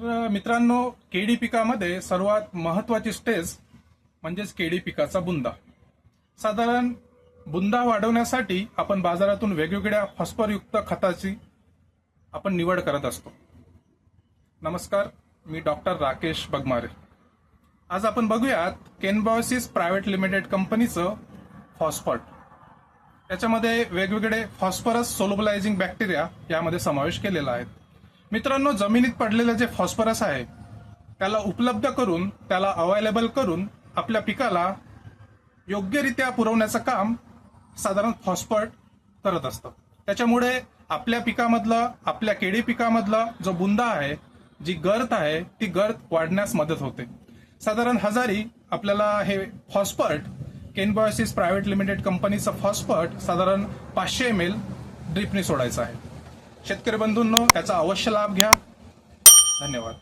तर मित्रांनो केडी पिकामध्ये सर्वात महत्वाची स्टेज म्हणजेच केडी पिकाचा बुंदा. साधारण बुंदा वाढवण्यासाठी आपण बाजारातून वेगवेगळ्या फॉस्फरयुक्त खताची आपण निवड करत असतो. नमस्कार मी डॉक्टर राकेश बगमारे. आज आपण बघूयात केनबॉसिस प्रायव्हेट लिमिटेड कंपनीचं फॉस्फट. त्याच्यामध्ये वेगवेगळे फॉस्फरस सोलोबलायझिंग बॅक्टेरिया यामध्ये समावेश केलेला आहे. मित्रांनो जमिनीत पडलेलं जे फॉस्फरस आहे त्याला उपलब्ध करून त्याला अवेलेबल करून आपल्या पिकाला योग्यरित्या पुरवण्याचं काम साधारण फॉस्फट करत असतं. त्याच्यामुळे आपल्या पिकामधलं आपल्या केळी पिकामधला जो बुंदा आहे जी गर्त आहे ती गर्त वाढण्यास मदत होते. साधारण हजारी आपल्याला हे फॉस्फट केनबॉयसिस प्रायव्हेट लिमिटेड कंपनीचं फॉस्फट साधारण पाचशे एम एल ड्रिपने सोडायचं आहे. शेतकरी बंधूंनो याचा अवश्य लाभ घ्या. धन्यवाद.